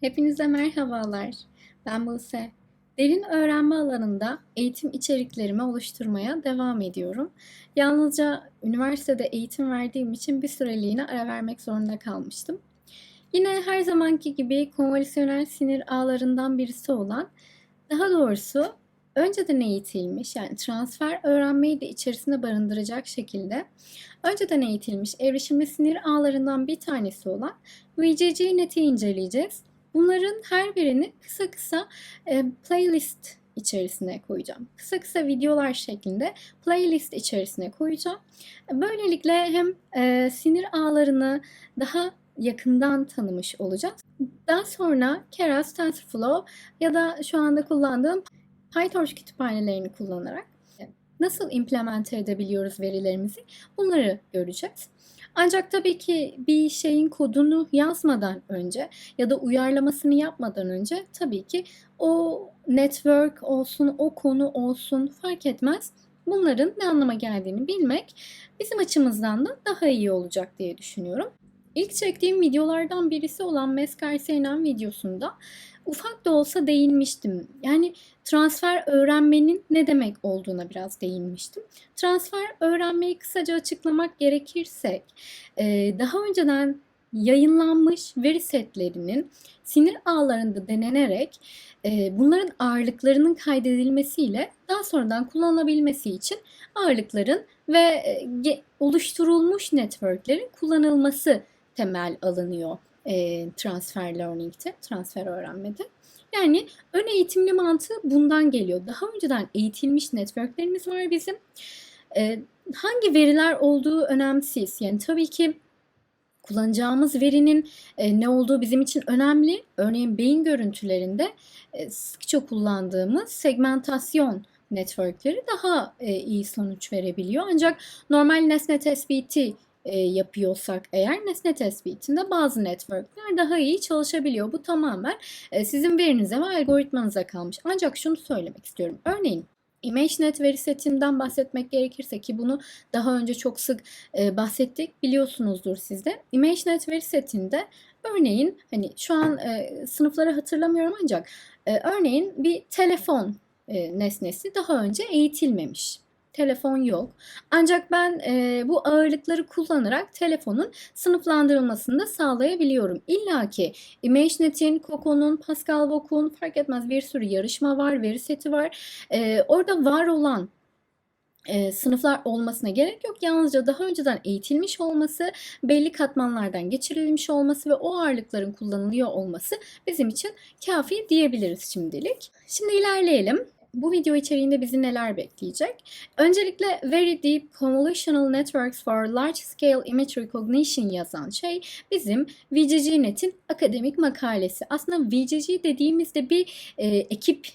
Hepinize merhabalar. Ben Buse. Derin öğrenme alanında eğitim içeriklerimi oluşturmaya devam ediyorum. Yalnızca üniversitede eğitim verdiğim için bir süreliğine ara vermek zorunda kalmıştım. Yine her zamanki gibi konvolüsyonel sinir ağlarından birisi olan, daha doğrusu önceden eğitilmiş yani transfer öğrenmeyi de içerisine barındıracak şekilde önceden eğitilmiş evrişimli sinir ağlarından bir tanesi olan VCG neti inceleyeceğiz. Bunların her birini kısa kısa e, playlist içerisine koyacağım. Kısa kısa videolar şeklinde playlist içerisine koyacağım. Böylelikle hem e, sinir ağlarını daha yakından tanımış olacağız. Daha sonra Keras, TensorFlow ya da şu anda kullandığım PyTorch kütüphanelerini kullanarak nasıl implemente edebiliyoruz verilerimizi bunları göreceğiz. Ancak tabii ki bir şeyin kodunu yazmadan önce ya da uyarlamasını yapmadan önce tabii ki o network olsun, o konu olsun fark etmez. Bunların ne anlama geldiğini bilmek bizim açımızdan da daha iyi olacak diye düşünüyorum. İlk çektiğim videolardan birisi olan Meskar Seynen videosunda ufak da olsa değinmiştim. Yani transfer öğrenmenin ne demek olduğuna biraz değinmiştim. Transfer öğrenmeyi kısaca açıklamak gerekirse daha önceden yayınlanmış veri setlerinin sinir ağlarında denenerek bunların ağırlıklarının kaydedilmesiyle daha sonradan kullanılabilmesi için ağırlıkların ve oluşturulmuş networklerin kullanılması temel alınıyor transfer learning'te, transfer öğrenmede. Yani ön eğitimli mantığı bundan geliyor. Daha önceden eğitilmiş networklerimiz var bizim. Ee, hangi veriler olduğu önemsiz. Yani tabii ki kullanacağımız verinin e, ne olduğu bizim için önemli. Örneğin beyin görüntülerinde e, sıkça kullandığımız segmentasyon networkleri daha e, iyi sonuç verebiliyor. Ancak normal nesne tespiti e, yapıyorsak eğer nesne tespitinde bazı networkler daha iyi çalışabiliyor. Bu tamamen e, sizin verinize ve algoritmanıza kalmış. Ancak şunu söylemek istiyorum. Örneğin ImageNet veri setinden bahsetmek gerekirse ki bunu daha önce çok sık e, bahsettik biliyorsunuzdur sizde. ImageNet veri setinde örneğin hani şu an e, sınıfları hatırlamıyorum ancak e, örneğin bir telefon e, nesnesi daha önce eğitilmemiş telefon yok. Ancak ben e, bu ağırlıkları kullanarak telefonun sınıflandırılmasını da sağlayabiliyorum. İlla ki ImageNet'in, Coco'nun, Pascal Voc'un fark etmez bir sürü yarışma var, veri seti var. E, orada var olan e, sınıflar olmasına gerek yok. Yalnızca daha önceden eğitilmiş olması, belli katmanlardan geçirilmiş olması ve o ağırlıkların kullanılıyor olması bizim için kafi diyebiliriz şimdilik. Şimdi ilerleyelim bu video içeriğinde bizi neler bekleyecek? Öncelikle Very Deep Convolutional Networks for Large Scale Image Recognition yazan şey bizim VCGNet'in akademik makalesi. Aslında VCG dediğimizde bir e, ekip,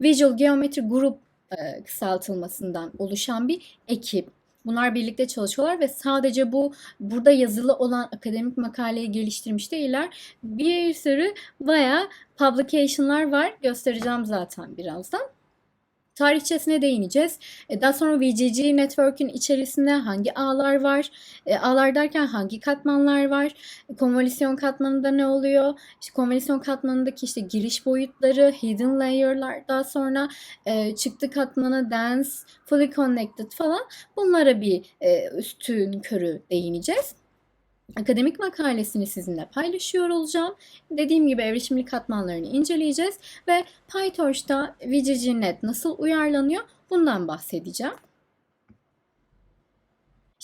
Visual Geometry Group e, kısaltılmasından oluşan bir ekip. Bunlar birlikte çalışıyorlar ve sadece bu burada yazılı olan akademik makaleyi geliştirmiş değiller. Bir sürü bayağı publication'lar var. Göstereceğim zaten birazdan. Tarihçesine değineceğiz. E, daha sonra VCG Network'ün içerisinde hangi ağlar var? E, ağlar derken hangi katmanlar var? Konvolüsyon katmanında ne oluyor? İşte konvolüsyon katmanındaki işte giriş boyutları, hidden layer'lar, daha sonra e, çıktı katmanı, dense, fully connected falan bunlara bir üstün körü değineceğiz akademik makalesini sizinle paylaşıyor olacağım. Dediğim gibi evrişimli katmanlarını inceleyeceğiz ve PyTorch'ta VGGNet nasıl uyarlanıyor bundan bahsedeceğim.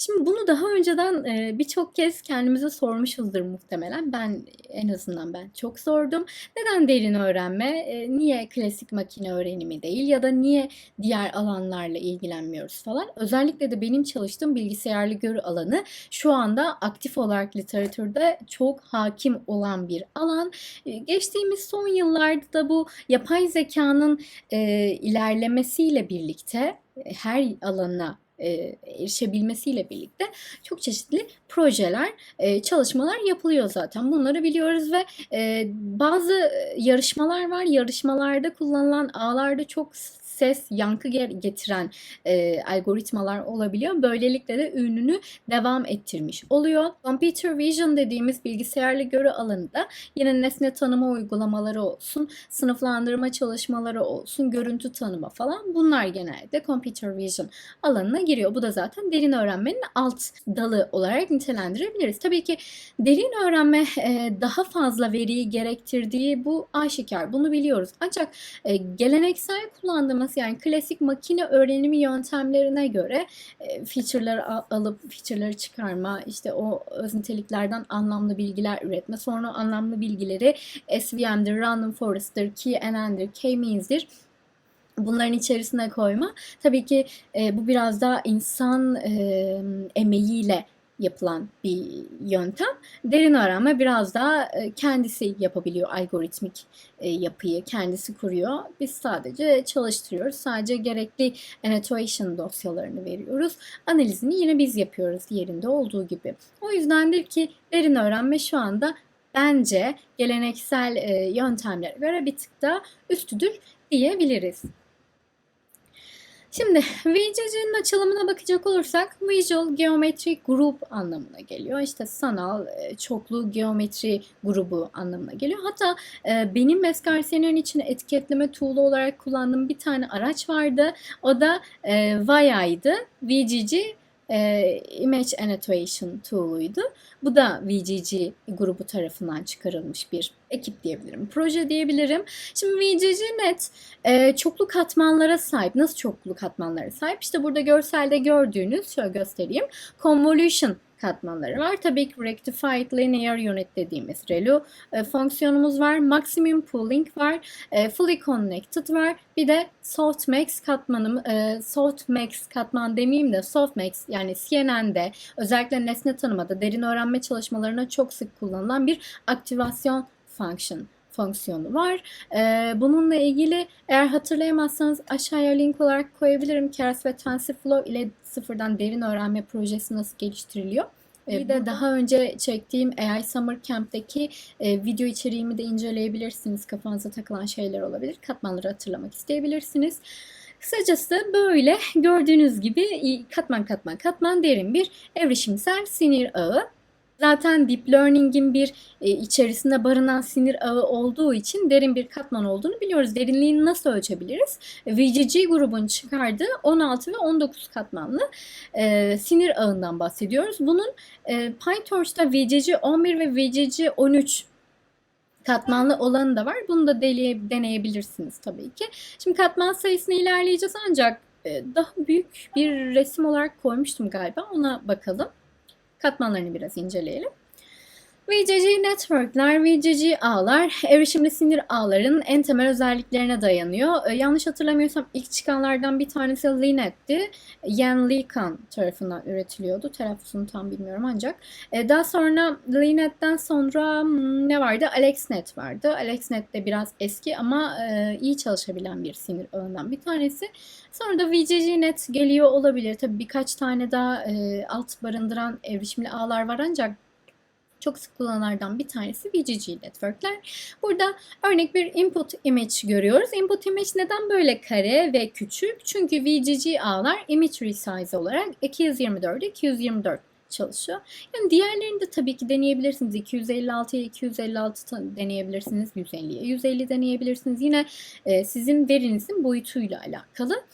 Şimdi bunu daha önceden e, birçok kez kendimize sormuşuzdur muhtemelen. Ben en azından ben çok sordum. Neden derin öğrenme? E, niye klasik makine öğrenimi değil ya da niye diğer alanlarla ilgilenmiyoruz falan. Özellikle de benim çalıştığım bilgisayarlı görü alanı şu anda aktif olarak literatürde çok hakim olan bir alan. E, geçtiğimiz son yıllarda da bu yapay zekanın ilerlemesiyle birlikte her alana e, erişebilmesiyle birlikte çok çeşitli projeler, e, çalışmalar yapılıyor zaten. Bunları biliyoruz ve e, bazı yarışmalar var. Yarışmalarda kullanılan ağlarda çok ses, yankı ge- getiren e, algoritmalar olabiliyor. Böylelikle de ürününü devam ettirmiş oluyor. Computer Vision dediğimiz bilgisayarla göre alanında yine nesne tanıma uygulamaları olsun, sınıflandırma çalışmaları olsun, görüntü tanıma falan bunlar genelde Computer Vision alanına giriyor. Bu da zaten derin öğrenmenin alt dalı olarak nitelendirebiliriz. Tabii ki derin öğrenme e, daha fazla veriyi gerektirdiği bu aşikar. Bunu biliyoruz. Ancak e, geleneksel kullandığımız yani klasik makine öğrenimi yöntemlerine göre e, feature'ları al- alıp feature'ları çıkarma, işte o öz anlamlı bilgiler üretme, sonra anlamlı bilgileri SVM'dir, Random Forest'tir, KNN'dir, K-means'dir bunların içerisine koyma. Tabii ki e, bu biraz daha insan e, emeğiyle yapılan bir yöntem. Derin öğrenme biraz daha e, kendisi yapabiliyor algoritmik e, yapıyı, kendisi kuruyor. Biz sadece çalıştırıyoruz. Sadece gerekli annotation dosyalarını veriyoruz. Analizini yine biz yapıyoruz diğerinde olduğu gibi. O yüzdendir ki derin öğrenme şu anda bence geleneksel e, yöntemlere göre bir tık daha üstüdür diyebiliriz. Şimdi VGG'nin açılımına bakacak olursak Visual Geometry Group anlamına geliyor. İşte sanal e, çoklu geometri grubu anlamına geliyor. Hatta e, benim Mescarsener'in için etiketleme tool'u olarak kullandığım bir tane araç vardı. O da e, VAYA'ydı. VGG e, Image Annotation Tool'uydu. Bu da VGG grubu tarafından çıkarılmış bir ekip diyebilirim. Proje diyebilirim. Şimdi VGG.net e, çoklu katmanlara sahip. Nasıl çoklu katmanlara sahip? İşte burada görselde gördüğünüz, şöyle göstereyim. Convolution katmanları var. Tabii ki Rectified Linear Unit dediğimiz ReLU e, fonksiyonumuz var. Maximum Pooling var. E, Fully Connected var. Bir de Softmax katmanım, e, Softmax katman demeyeyim de Softmax yani CNN'de özellikle nesne tanımada derin öğrenme çalışmalarına çok sık kullanılan bir aktivasyon function fonksiyonu var. Ee, bununla ilgili eğer hatırlayamazsanız aşağıya link olarak koyabilirim. Keras ve TensorFlow ile sıfırdan derin öğrenme projesi nasıl geliştiriliyor. Ee, bir de daha önce çektiğim AI Summer Camp'teki e, video içeriğimi de inceleyebilirsiniz. Kafanıza takılan şeyler olabilir. Katmanları hatırlamak isteyebilirsiniz. Kısacası böyle gördüğünüz gibi katman katman katman derin bir evrişimsel sinir ağı. Zaten Deep Learning'in bir e, içerisinde barınan sinir ağı olduğu için derin bir katman olduğunu biliyoruz. Derinliğini nasıl ölçebiliriz? VGG grubun çıkardığı 16 ve 19 katmanlı e, sinir ağından bahsediyoruz. Bunun e, PyTorch'ta VGG 11 ve VGG 13 katmanlı olanı da var. Bunu da deneye, deneyebilirsiniz tabii ki. Şimdi katman sayısını ilerleyeceğiz ancak e, daha büyük bir resim olarak koymuştum galiba. Ona bakalım katmanlarını biraz inceleyelim. VGG networkler, VGG ağlar, erişimli sinir ağların en temel özelliklerine dayanıyor. Ee, yanlış hatırlamıyorsam ilk çıkanlardan bir tanesi Linet'ti. Yen Likan tarafından üretiliyordu. Telaffuzunu tam bilmiyorum ancak. Ee, daha sonra Linet'ten sonra hmm, ne vardı? AlexNet vardı. AlexNet de biraz eski ama e, iyi çalışabilen bir sinir ağından bir tanesi. Sonra da VGG-Net geliyor olabilir. Tabii birkaç tane daha e, alt barındıran erişimli ağlar var ancak çok sık kullanılardan bir tanesi VGG networkler. Burada örnek bir input image görüyoruz. Input image neden böyle kare ve küçük? Çünkü VGG ağlar image resize olarak 224'e 224 çalışıyor. Yani diğerlerini de tabii ki deneyebilirsiniz. 256'ya 256 deneyebilirsiniz. 150'ye 150 deneyebilirsiniz. Yine e, sizin verinizin boyutuyla alakalı.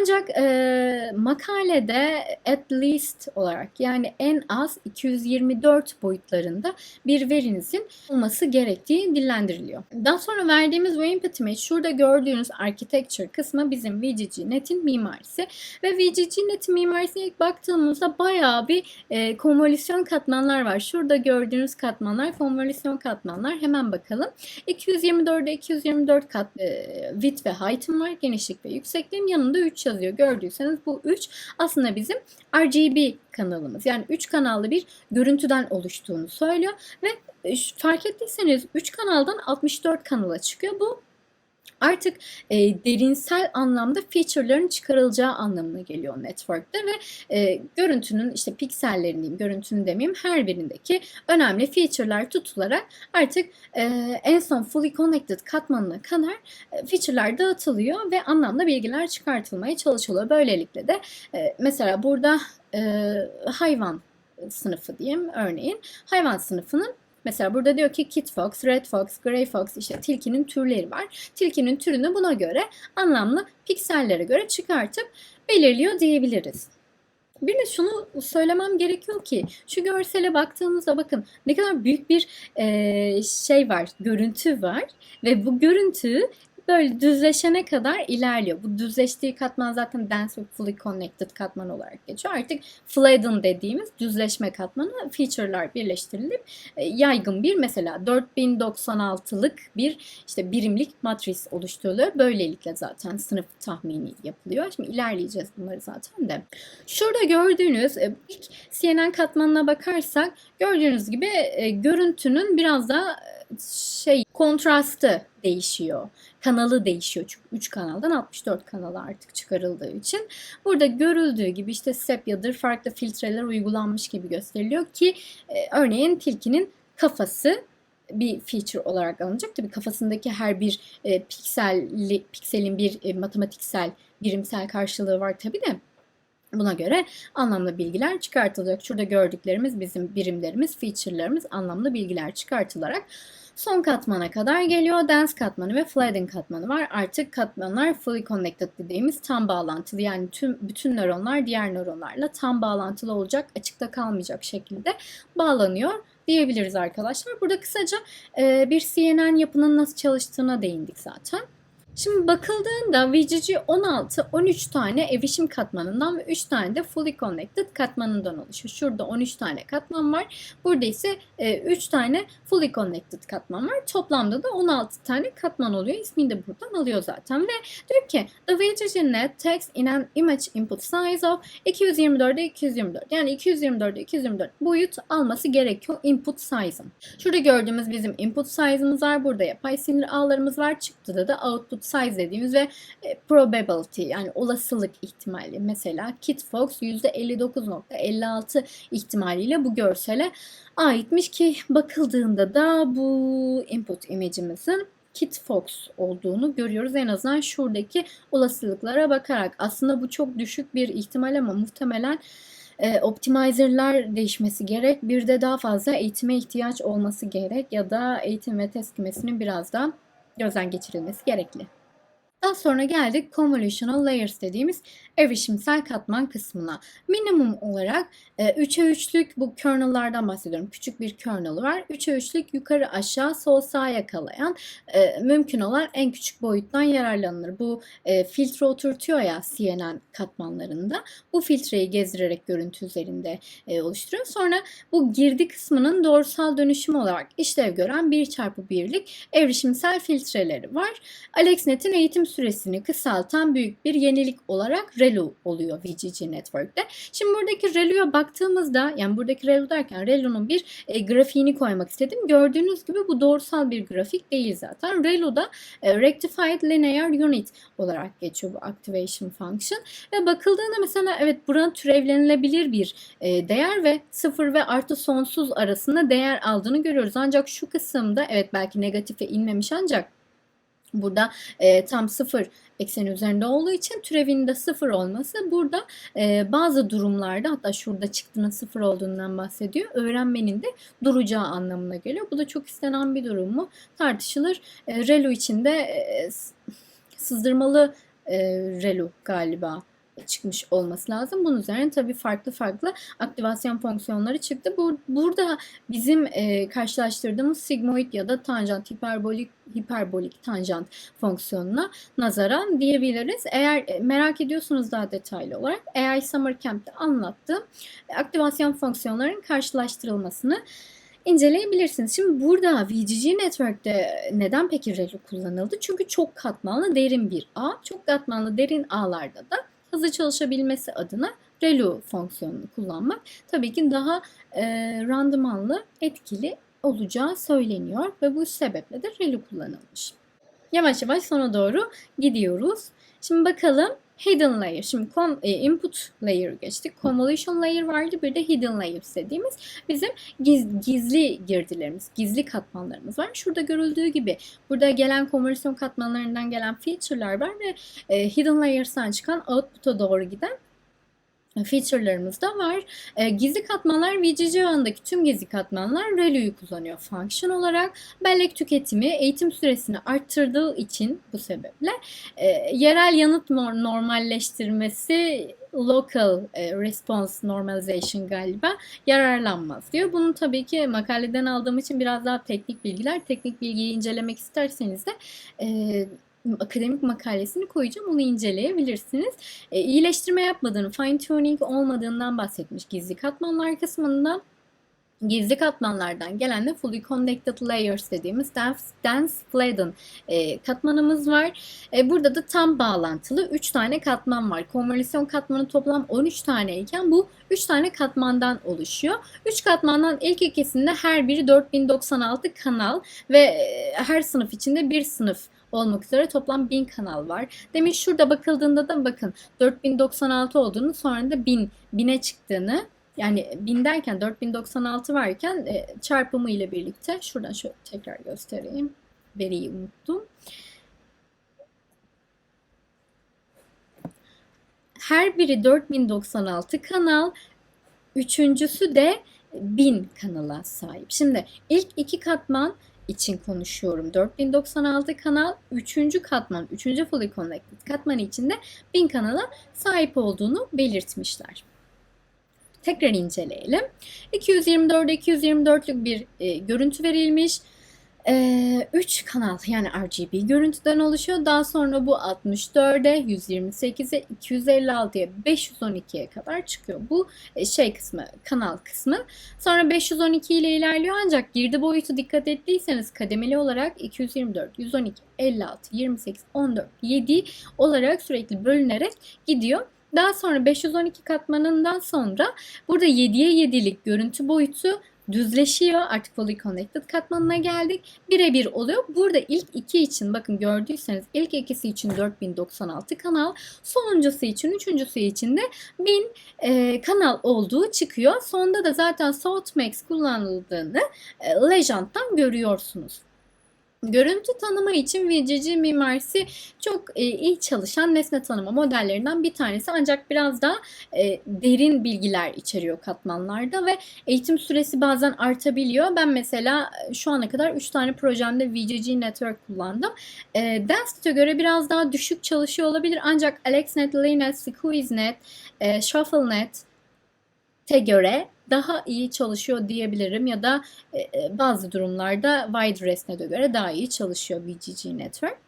Ancak e, makalede at least olarak yani en az 224 boyutlarında bir verinizin olması gerektiği dillendiriliyor. Daha sonra verdiğimiz bu input image şurada gördüğünüz architecture kısmı bizim VGG.NET'in mimarisi ve VGG.NET'in mimarisine ilk baktığımızda bayağı bir e, konvolüsyon katmanlar var. Şurada gördüğünüz katmanlar konvolüsyon katmanlar. Hemen bakalım. 224'de 224 kat e, width ve height'ım var. Genişlik ve yüksekliğim yanında 3 yazıyor. Gördüyseniz bu 3 aslında bizim RGB kanalımız. Yani 3 kanallı bir görüntüden oluştuğunu söylüyor ve fark ettiyseniz 3 kanaldan 64 kanala çıkıyor. Bu artık e, derinsel anlamda feature'ların çıkarılacağı anlamına geliyor network'te ve e, görüntünün işte piksellerin diyeyim, görüntünün demeyeyim her birindeki önemli feature'lar tutularak artık e, en son fully connected katmanına kadar e, feature'lar dağıtılıyor ve anlamda bilgiler çıkartılmaya çalışılıyor. Böylelikle de e, mesela burada e, hayvan sınıfı diyeyim örneğin hayvan sınıfının Mesela burada diyor ki kit fox, red fox, grey fox işte tilkinin türleri var. Tilkinin türünü buna göre anlamlı piksellere göre çıkartıp belirliyor diyebiliriz. Bir de şunu söylemem gerekiyor ki şu görsele baktığımızda bakın ne kadar büyük bir e, şey var, görüntü var ve bu görüntü böyle düzleşene kadar ilerliyor. Bu düzleştiği katman zaten dense fully connected katman olarak geçiyor. Artık flatten dediğimiz düzleşme katmanı feature'lar birleştirilip e, yaygın bir mesela 4096'lık bir işte birimlik matris oluşturuluyor. Böylelikle zaten sınıf tahmini yapılıyor. Şimdi ilerleyeceğiz bunları zaten de. Şurada gördüğünüz e, ilk CNN katmanına bakarsak gördüğünüz gibi e, görüntünün biraz daha şey kontrastı değişiyor. Kanalı değişiyor çünkü 3 kanaldan 64 kanala artık çıkarıldığı için. Burada görüldüğü gibi işte sepyadır farklı filtreler uygulanmış gibi gösteriliyor ki e, örneğin tilkinin kafası bir feature olarak alınacak. Tabii kafasındaki her bir e, pikselli, pikselin bir e, matematiksel, birimsel karşılığı var tabii de. Buna göre anlamlı bilgiler çıkartılacak. Şurada gördüklerimiz bizim birimlerimiz, feature'larımız anlamlı bilgiler çıkartılarak son katmana kadar geliyor. Dense katmanı ve flattened katmanı var. Artık katmanlar fully connected dediğimiz tam bağlantılı. Yani tüm bütün nöronlar diğer nöronlarla tam bağlantılı olacak, açıkta kalmayacak şekilde bağlanıyor diyebiliriz arkadaşlar. Burada kısaca bir CNN yapının nasıl çalıştığına değindik zaten. Şimdi bakıldığında VGG 16 13 tane evişim katmanından ve 3 tane de fully connected katmanından oluşuyor. Şurada 13 tane katman var. Burada ise 3 e, tane fully connected katman var. Toplamda da 16 tane katman oluyor. İsmini de buradan alıyor zaten ve diyor ki the VGG net takes in an image input size of 224'e 224 yani 224'e 224 boyut alması gerekiyor input size'ın. Şurada gördüğümüz bizim input size'ımız var. Burada yapay sinir ağlarımız var. Çıktıda da output size dediğimiz ve e, probability yani olasılık ihtimali mesela Kit Fox %59.56 ihtimaliyle bu görsele aitmiş ki bakıldığında da bu input image'imizin Kit Fox olduğunu görüyoruz. En azından şuradaki olasılıklara bakarak. Aslında bu çok düşük bir ihtimal ama muhtemelen e, optimizer'lar değişmesi gerek. Bir de daha fazla eğitime ihtiyaç olması gerek ya da eğitim ve test kümesinin biraz daha gözden geçirilmesi gerekli. Daha sonra geldik convolutional layers dediğimiz erişimsel katman kısmına. Minimum olarak 3'e 3'lük bu kernel'lardan bahsediyorum. Küçük bir kernel var. 3'e 3'lük yukarı aşağı sol sağ yakalayan e, mümkün olan en küçük boyuttan yararlanılır. Bu e, filtre oturtuyor ya CNN katmanlarında. Bu filtreyi gezdirerek görüntü üzerinde e, oluşturuyor. Sonra bu girdi kısmının doğrusal dönüşümü olarak işlev gören 1 çarpı 1'lik erişimsel filtreleri var. AlexNet'in eğitim süresini kısaltan büyük bir yenilik olarak ReLU oluyor VGG Network'te. Şimdi buradaki ReLU'ya baktığımızda yani buradaki ReLU derken ReLU'nun bir e, grafiğini koymak istedim. Gördüğünüz gibi bu doğrusal bir grafik değil zaten. ReLU'da e, Rectified Linear Unit olarak geçiyor bu Activation Function. Ve bakıldığında mesela evet buranın türevlenilebilir bir e, değer ve sıfır ve artı sonsuz arasında değer aldığını görüyoruz. Ancak şu kısımda evet belki negatife inmemiş ancak Burada e, tam sıfır ekseni üzerinde olduğu için türevinin de sıfır olması burada e, bazı durumlarda hatta şurada çıktığının sıfır olduğundan bahsediyor. Öğrenmenin de duracağı anlamına geliyor. Bu da çok istenen bir durum mu? Tartışılır. E, Relu içinde e, sızdırmalı e, Relu galiba çıkmış olması lazım. Bunun üzerine tabii farklı farklı aktivasyon fonksiyonları çıktı. Bu, burada bizim e, karşılaştırdığımız sigmoid ya da tanjant hiperbolik hiperbolik tanjant fonksiyonuna nazaran diyebiliriz. Eğer e, merak ediyorsunuz daha detaylı olarak AI Summer Camp'te anlattığım e, aktivasyon fonksiyonlarının karşılaştırılmasını inceleyebilirsiniz. Şimdi burada VGG Network'te neden peki ReLU kullanıldı? Çünkü çok katmanlı derin bir ağ. Çok katmanlı derin ağlarda da hızlı çalışabilmesi adına ReLU fonksiyonunu kullanmak tabii ki daha e, randımanlı, etkili olacağı söyleniyor ve bu sebeple de ReLU kullanılmış. yavaş yavaş sona doğru gidiyoruz. Şimdi bakalım hidden layer. Şimdi com, e, input layer geçtik. Convolution layer vardı. Bir de hidden layer dediğimiz bizim giz, gizli girdilerimiz, gizli katmanlarımız var. Şurada görüldüğü gibi burada gelen konvolüsyon katmanlarından gelen feature'lar var ve e, hidden layers'tan çıkan output'a doğru giden feature'larımız da var. E, gizli katmanlar VCC ağındaki tüm gizli katmanlar ReLU'yu kullanıyor function olarak. Bellek tüketimi eğitim süresini arttırdığı için bu sebeple e, yerel yanıt normalleştirmesi local e, response normalization galiba yararlanmaz diyor. Bunu tabii ki makaleden aldığım için biraz daha teknik bilgiler. Teknik bilgiyi incelemek isterseniz de e, akademik makalesini koyacağım. Onu inceleyebilirsiniz. E, iyileştirme yapmadığını, fine tuning olmadığından bahsetmiş gizli katmanlar kısmında. Gizli katmanlardan gelen de fully connected layers dediğimiz dense, dense fladen e, katmanımız var. E, burada da tam bağlantılı 3 tane katman var. Konvolüsyon katmanı toplam 13 tane iken bu 3 tane katmandan oluşuyor. 3 katmandan ilk ikisinde her biri 4096 kanal ve e, her sınıf içinde bir sınıf olmak üzere toplam 1000 kanal var. Demiş şurada bakıldığında da bakın 4096 olduğunu sonra da 1000 1000'e çıktığını yani 1000 derken 4096 varken e, çarpımı ile birlikte şuradan şöyle tekrar göstereyim. Veriyi unuttum. Her biri 4096 kanal. Üçüncüsü de 1000 kanala sahip. Şimdi ilk iki katman için konuşuyorum. 4096 kanal 3. katman, 3. fully connected katman içinde 1000 kanala sahip olduğunu belirtmişler. Tekrar inceleyelim. 224'e 224'lük bir e, görüntü verilmiş. 3 kanal yani RGB görüntüden oluşuyor. Daha sonra bu 64'e, 128'e, 256'ya, 512'ye kadar çıkıyor. Bu şey kısmı, kanal kısmı. Sonra 512 ile ilerliyor ancak girdi boyutu dikkat ettiyseniz kademeli olarak 224, 112, 56, 28, 14, 7 olarak sürekli bölünerek gidiyor. Daha sonra 512 katmanından sonra burada 7'ye 7'lik görüntü boyutu düzleşiyor. Artık fully connected katmanına geldik. Birebir oluyor. Burada ilk iki için bakın gördüyseniz ilk ikisi için 4096 kanal. Sonuncusu için, üçüncüsü için de 1000 e, kanal olduğu çıkıyor. Sonda da zaten Softmax kullanıldığını e, Legend'dan görüyorsunuz. Görüntü tanıma için VCC mimarisi çok e, iyi çalışan nesne tanıma modellerinden bir tanesi ancak biraz daha e, derin bilgiler içeriyor katmanlarda ve eğitim süresi bazen artabiliyor. Ben mesela e, şu ana kadar 3 tane projemde VCG Network kullandım. E, Densit'e göre biraz daha düşük çalışıyor olabilir ancak AlexNet, LayNet, SqueezeNet, e, ShuffleNet'e göre daha iyi çalışıyor diyebilirim ya da e, e, bazı durumlarda Wide ResNet'e göre daha iyi çalışıyor VGG Network.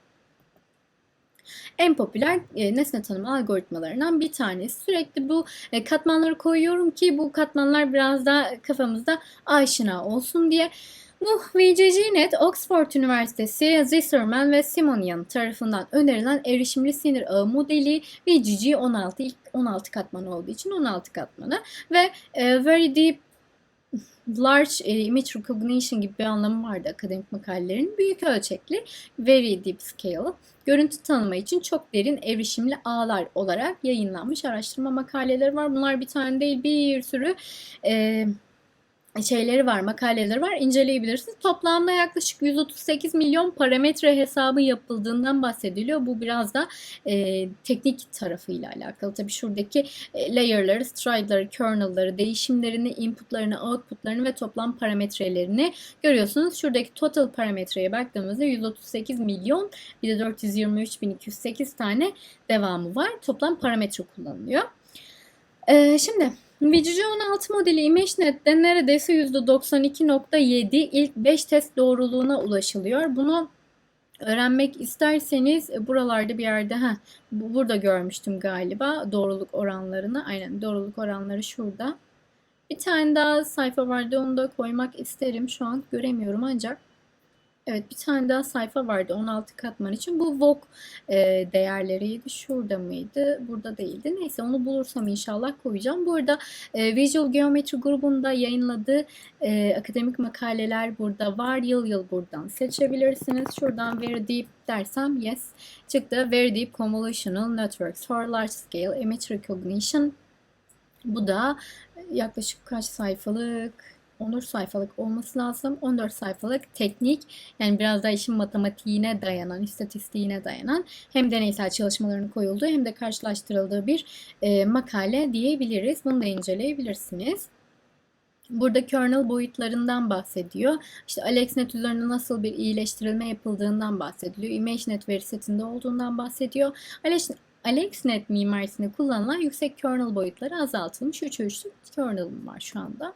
En popüler e, nesne tanıma algoritmalarından bir tanesi. Sürekli bu katmanları koyuyorum ki bu katmanlar biraz daha kafamızda aşina olsun diye. Bu VCG.NET Oxford Üniversitesi Zisserman ve Simonian tarafından önerilen erişimli sinir ağı modeli VGG 16 ilk 16 katmanı olduğu için 16 katmanı ve e, Very Deep Large e, Image Recognition gibi bir anlamı vardı akademik makalelerin. Büyük ölçekli Very Deep Scale görüntü tanıma için çok derin erişimli ağlar olarak yayınlanmış araştırma makaleleri var. Bunlar bir tane değil bir sürü e, şeyleri var, makaleleri var. inceleyebilirsiniz. Toplamda yaklaşık 138 milyon parametre hesabı yapıldığından bahsediliyor. Bu biraz da e, teknik tarafıyla alakalı. Tabii şuradaki e, layer'ları, stride'ları, kernel'ları, değişimlerini, input'larını, output'larını ve toplam parametrelerini görüyorsunuz. Şuradaki total parametreye baktığımızda 138 milyon bir de 423.208 tane devamı var. Toplam parametre kullanılıyor. Ee, şimdi VGG 16 modeli ImageNet'te neredeyse %92.7 ilk 5 test doğruluğuna ulaşılıyor. Bunu öğrenmek isterseniz buralarda bir yerde ha burada görmüştüm galiba doğruluk oranlarını. Aynen doğruluk oranları şurada. Bir tane daha sayfa vardı onu da koymak isterim. Şu an göremiyorum ancak Evet bir tane daha sayfa vardı 16 katman için. Bu VOG e, değerleriydi. Şurada mıydı? Burada değildi. Neyse onu bulursam inşallah koyacağım. Bu arada e, Visual Geometry grubunda yayınladığı e, akademik makaleler burada var. Yıl yıl buradan seçebilirsiniz. Şuradan Very Deep dersem yes çıktı. Very Deep Convolutional Networks for Large Scale Image Recognition. Bu da yaklaşık kaç sayfalık? 14 sayfalık olması lazım. 14 sayfalık teknik yani biraz daha işin matematiğine dayanan, istatistiğine dayanan hem deneysel çalışmaların koyulduğu hem de karşılaştırıldığı bir e, makale diyebiliriz. Bunu da inceleyebilirsiniz. Burada kernel boyutlarından bahsediyor. İşte AlexNet üzerinde nasıl bir iyileştirilme yapıldığından bahsediliyor. ImageNet veri setinde olduğundan bahsediyor. Alex, AlexNet mimarisinde kullanılan yüksek kernel boyutları azaltılmış 3'e 3'lük kernel'ım var şu anda.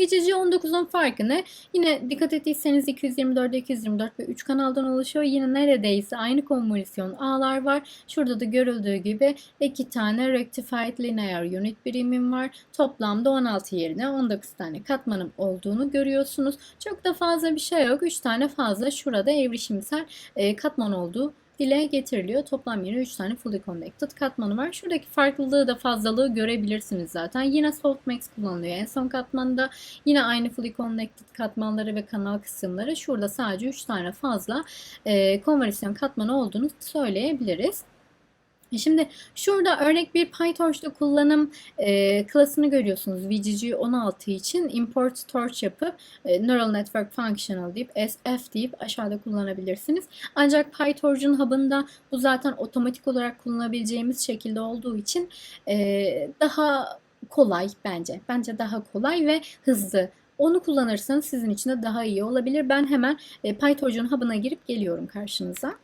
VCG 19'un farkı ne? Yine dikkat ettiyseniz 224, 224 ve 3 kanaldan oluşuyor. Yine neredeyse aynı konvolüsyon ağlar var. Şurada da görüldüğü gibi iki tane Rectified Linear Unit birimim var. Toplamda 16 yerine 19 tane katmanım olduğunu görüyorsunuz. Çok da fazla bir şey yok. 3 tane fazla şurada evrişimsel e, katman olduğu dile getiriliyor. Toplam yine 3 tane fully connected katmanı var. Şuradaki farklılığı da fazlalığı görebilirsiniz zaten. Yine softmax kullanılıyor. En son katmanda yine aynı fully connected katmanları ve kanal kısımları. Şurada sadece 3 tane fazla e, konvarsyon katmanı olduğunu söyleyebiliriz. Şimdi şurada örnek bir PyTorch'ta kullanım e, klasını görüyorsunuz. VGG 16 için import torch yapıp e, neural network functional deyip SF deyip aşağıda kullanabilirsiniz. Ancak PyTorch'un hub'ında bu zaten otomatik olarak kullanabileceğimiz şekilde olduğu için e, daha kolay bence. Bence daha kolay ve hızlı. Onu kullanırsanız sizin için de daha iyi olabilir. Ben hemen e, PyTorch'un hub'ına girip geliyorum karşınıza.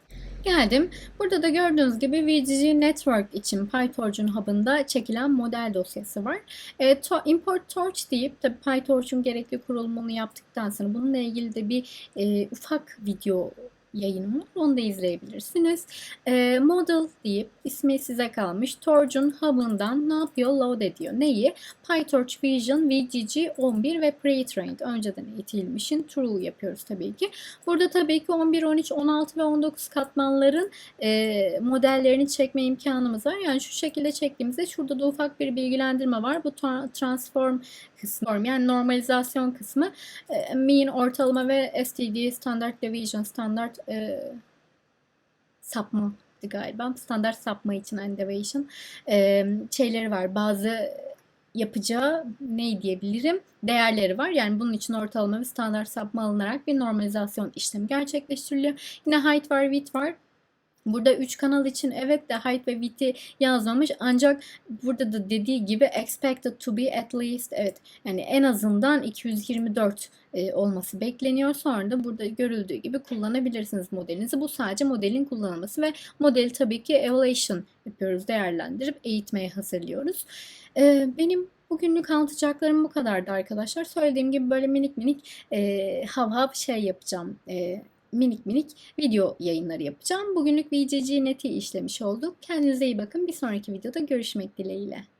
Geldim. Burada da gördüğünüz gibi VGG Network için PyTorch'un hub'ında çekilen model dosyası var. E, to, import torch deyip tabi PyTorch'un gerekli kurulumunu yaptıktan sonra bununla ilgili de bir e, ufak video yayınım var. Onu da izleyebilirsiniz. E, model deyip ismi size kalmış. Torch'un hub'ından ne yapıyor? Load ediyor. Neyi? PyTorch Vision VGG 11 ve pre-trained. Önceden eğitilmişin true yapıyoruz tabii ki. Burada tabii ki 11, 13, 16 ve 19 katmanların e, modellerini çekme imkanımız var. Yani şu şekilde çektiğimizde şurada da ufak bir bilgilendirme var. Bu tra- transform kısmı yani normalizasyon kısmı e, mean ortalama ve STD standard deviation standart e, sapma galiba. Standart sapma için and deviation e, şeyleri var. Bazı yapacağı ne diyebilirim değerleri var. Yani bunun için ortalama ve standart sapma alınarak bir normalizasyon işlemi gerçekleştiriliyor. Yine height var, width var. Burada 3 kanal için evet de height ve width'i yazmamış ancak burada da dediği gibi expected to be at least evet yani en azından 224 e, olması bekleniyor. Sonra da burada görüldüğü gibi kullanabilirsiniz modelinizi. Bu sadece modelin kullanılması ve modeli tabii ki evaluation yapıyoruz, değerlendirip eğitmeye hazırlıyoruz. E, benim Bugünlük anlatacaklarım bu kadardı arkadaşlar. Söylediğim gibi böyle minik minik e, hav hav şey yapacağım. E, minik minik video yayınları yapacağım. Bugünlük VCG neti işlemiş olduk. Kendinize iyi bakın. Bir sonraki videoda görüşmek dileğiyle.